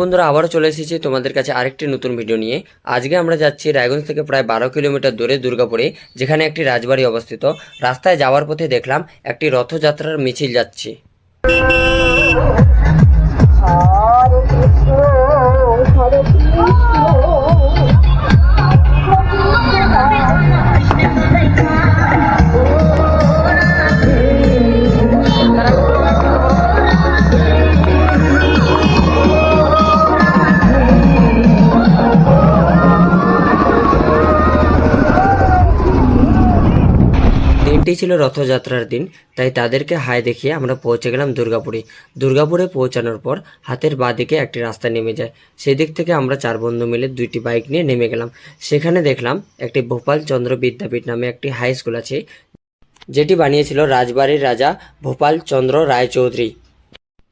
বন্ধুরা, আবারও চলে এসেছি তোমাদের কাছে আরেকটি নতুন ভিডিও নিয়ে। আজকে আমরা যাচ্ছি রায়গঞ্জ থেকে প্রায় বারো কিলোমিটার দূরে দুর্গাপুরে, যেখানে একটি রাজবাড়ি অবস্থিত। রাস্তায় যাওয়ার পথে দেখলাম একটি রথযাত্রার মিছিল যাচ্ছে। দিনটি ছিল রথযাত্রার দিন, তাই তাদেরকে হাই দেখিয়ে আমরা পৌঁছে গেলাম দুর্গাপুরে। দুর্গাপুরে পৌঁছানোর পর হাতের বাঁ দিকে একটি রাস্তা নেমে যায়। সেদিক থেকে আমরা চার বন্ধু মিলে দুইটি বাইক নিয়ে নেমে গেলাম। সেখানে দেখলাম একটি ভোপাল চন্দ্র বিদ্যাপীঠ নামে একটি হাই স্কুল আছে, যেটি বানিয়েছিল রাজবাড়ির রাজা ভোপাল চন্দ্র রায়চৌধুরী।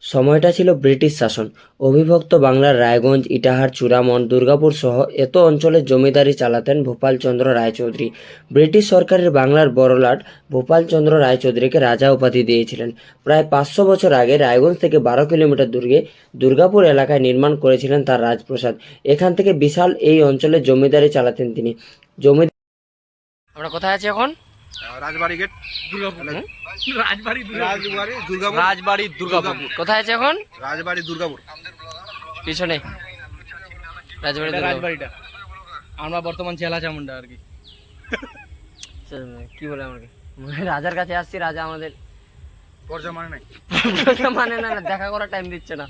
সময়টা ছিল ব্রিটিশ শাসন। অবিভক্ত বাংলার রায়গঞ্জ, ইটাহার, চূড়ামন, দুর্গাপুর সহ এত অঞ্চলে জমিদারি চালাতেন ভোপালচন্দ্র রায়চৌধুরী। ব্রিটিশ সরকারের বাংলার বড়লাট ভোপালচন্দ্র রায়চৌধুরীকে রাজা উপাধি দিয়েছিলেন। প্রায় পাঁচশো বছর আগে রায়গঞ্জ থেকে বারো কিলোমিটার দূরে দুর্গাপুর এলাকায় নির্মাণ করেছিলেন তার রাজপ্রাসাদ। এখান থেকে বিশাল এই অঞ্চলে জমিদারি চালাতেন তিনি। জমি আমরা কোথায় আছি এখন? রাজবাড়ি গেট দুর্গাপুর। রাজবাড়ি রাজবাড়ি দুর্গাপুর। রাজবাড়ি দুর্গাপুর। কোথায় আছে এখন? রাজবাড়ি দুর্গাপুর। পিছনে। রাজবাড়ি রাজবাড়িটা। আমরা বর্তমান চেলা চামুন্ডা আর কি। কি বলে আমাকে? রাজার কাছে আসছি রাজা আমাদের পর্যা মানে নাই। মানে না না, দেখা করার টাইম দিচ্ছে না।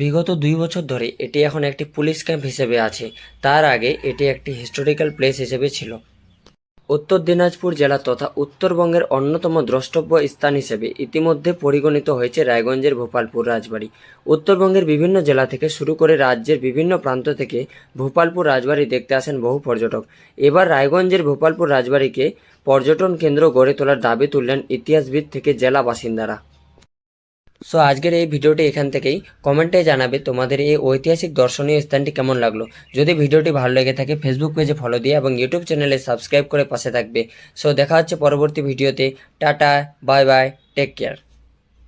বিগত দুই বছর ধরে এটি এখন একটি পুলিশ ক্যাম্প হিসেবে আছে। তার আগে এটি একটি হিস্টোরিক্যাল প্লেস হিসেবে ছিল। উত্তর দিনাজপুর জেলা তথা উত্তরবঙ্গের অন্যতম দ্রষ্টব্য স্থান হিসেবে ইতিমধ্যে পরিগণিত হয়েছে রায়গঞ্জের ভোপালপুর রাজবাড়ি। উত্তরবঙ্গের বিভিন্ন জেলা থেকে শুরু করে রাজ্যের বিভিন্ন প্রান্ত থেকে ভোপালপুর রাজবাড়ি দেখতে আসেন বহু পর্যটক। এবার রায়গঞ্জের ভোপালপুর রাজবাড়িকে পর্যটন কেন্দ্র গড়ে তোলার দাবি তুললেন ইতিহাসবিদ থেকে জেলা বাসিন্দারা। সো আজকের এই ভিডিওটি এখান থেকেই। কমেন্টে জানাবে তোমাদের এই ঐতিহাসিক দর্শনীয় স্থানটি কেমন লাগল। যদি ভিডিওটি ভালো লেগে থাকে ফেসবুক পেজে ফলো দিয়ে এবং ইউটিউব চ্যানেলে সাবস্ক্রাইব করে পাশে থাকবে। সো দেখা হচ্ছে পরবর্তী ভিডিওতে। Tata bye bye take care